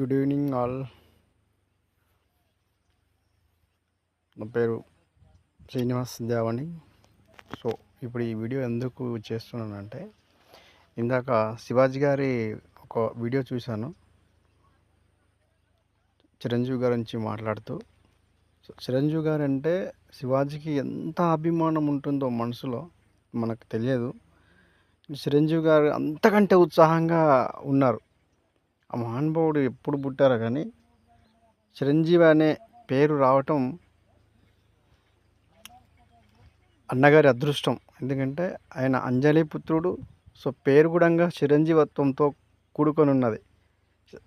Good evening all నా పేరు Srinivas దేవని. So ఇప్పుడు ఈ వీడియో ఎందుకు చేస్తున్నానంటే ఇందాక శివాజీ గారి ఒక వీడియో చూశాను. చిరంజీవి గారి నుంచి మాట్లాడుతూ సో చిరంజీవి గారు అంటే శివాజీకి ఎంత అభిమానం ఉంటుందో మనసులో మనకు తెలియదు. చిరంజీవి గారు అంతకంటే ఉత్సాహంగా ఉన్నారు. ఆ మహానుభావుడు ఎప్పుడు పుట్టారో కానీ చిరంజీవి అనే పేరు రావటం అన్నగారి అదృష్టం. ఎందుకంటే ఆయన అంజలి పుత్రుడు సో పేరు కూడా చిరంజీవత్వంతో కూడుకొని ఉన్నది.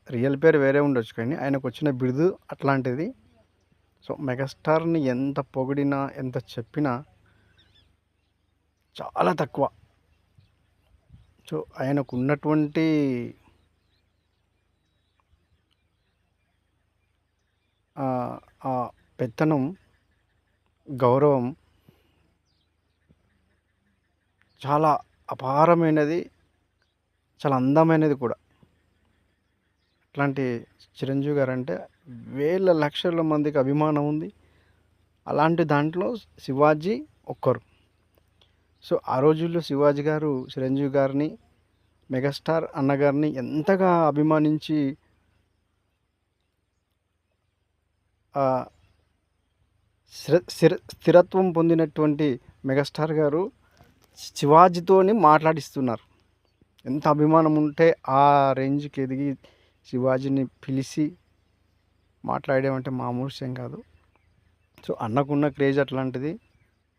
రియల్ పేరు వేరే ఉండొచ్చు కానీ ఆయనకు వచ్చిన బిరుదు అట్లాంటిది. సో మెగాస్టార్ని ఎంత పొగిడినా ఎంత చెప్పినా చాలా తక్కువ. సో ఆయనకు ఉన్నటువంటి ఆ పెత్తనం గౌరవం చాలా అపారమైనది చాలా అందమైనది కూడా. అట్లాంటి చిరంజీవి గారు అంటే వేల లక్షల మందికి అభిమానం ఉంది. అలాంటి దాంట్లో శివాజీ ఒక్కరు. సో ఆ రోజుల్లో శివాజీ గారు చిరంజీవి గారిని మెగాస్టార్ అన్నగారిని ఎంతగా అభిమానించి స్థిర స్థిరత్వం పొందినటువంటి మెగాస్టార్ గారు శివాజీతోని మాట్లాడిస్తున్నారు. ఎంత అభిమానం ఉంటే ఆ రేంజ్కి ఎదిగి శివాజీని పిలిచి మాట్లాడేమంటే మామూలు విషయం కాదు. సో అన్నకున్న క్రేజ్ అట్లాంటిది.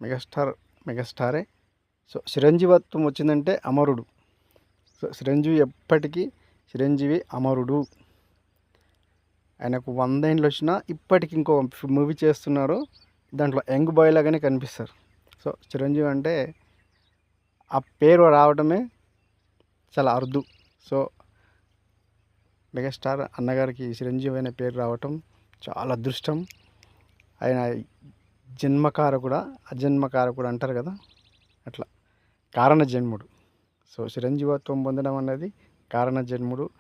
మెగాస్టార్ మెగాస్టారే. సో చిరంజీవత్వం వచ్చిందంటే అమరుడు. సో చిరంజీవి ఎప్పటికీ చిరంజీవి అమరుడు. ఆయనకు వంద ఏండ్లు వచ్చినా ఇప్పటికి ఇంకో మూవీ చేస్తున్నారు. దాంట్లో యంగ్ బాయ్ లాగానే కనిపిస్తారు. సో చిరంజీవి అంటే ఆ పేరు రావడమే చాలా అరుదు. సో మెగాస్టార్ అన్నగారికి చిరంజీవి అనే పేరు రావటం చాలా అదృష్టం. ఆయన జన్మకార కూడా అజన్మకార కూడా అంటారు కదా? అట్లా. కారణ జన్ముడు. సో చిరంజీవత్వం పొందడం అనేది కారణ జన్ముడు.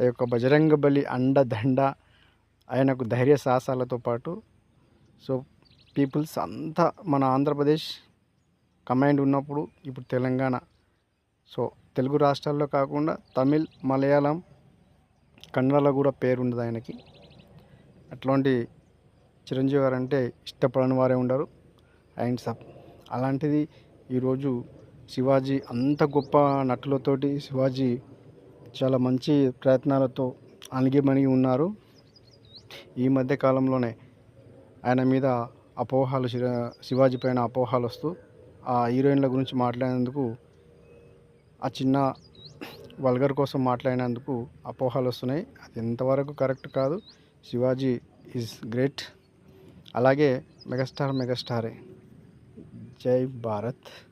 ఆ యొక్క బజరంగ బలి అండ దండ ఆయనకు ధైర్య సాహసాలతో పాటు సో పీపుల్స్ అంతా మన ఆంధ్రప్రదేశ్ కమాండ్ ఉన్నప్పుడు ఇప్పుడు తెలంగాణ. సో తెలుగు రాష్ట్రాల్లో కాకుండా తమిళ్ మలయాళం కన్నడలో కూడా పేరు ఉండదు ఆయనకి. అట్లాంటి చిరంజీవి గారు అంటే ఇష్టపడని వారే ఉండరు. అండ్ సబ్ అలాంటిది ఈరోజు శివాజీ అంత గొప్ప నటులతోటి శివాజీ చాలా మంచి ప్రయత్నాలతో అణిగిమణిగి ఉన్నారు. ఈ మధ్య కాలంలోనే ఆయన మీద అపోహాలు శివాజీ పైన అపోహాలు వస్తూ ఆ హీరోయిన్ల గురించి మాట్లాడినందుకు ఆ చిన్న వల్గర్ కోసం మాట్లాడినందుకు అపోహాలు వస్తున్నాయి. అది ఎంతవరకు కరెక్ట్ కాదు. Shivaji is great. అలాగే మెగాస్టార్ మెగాస్టారే. జై భారత్.